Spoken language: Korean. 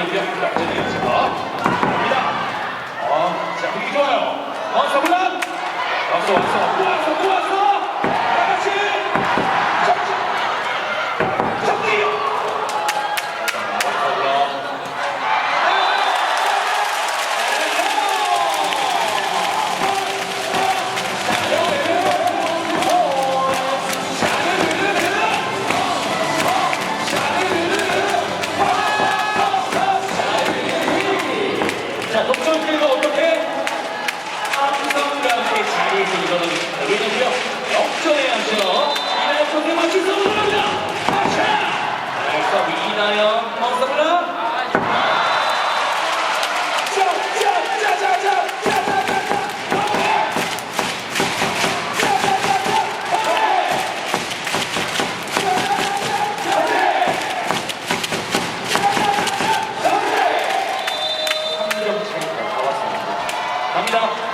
얘기합니다. 대리 지금. 갑니다. 아, 자, 분위기 좋아요. 어, 서블락! 왔어, 왔어. 시작합니다.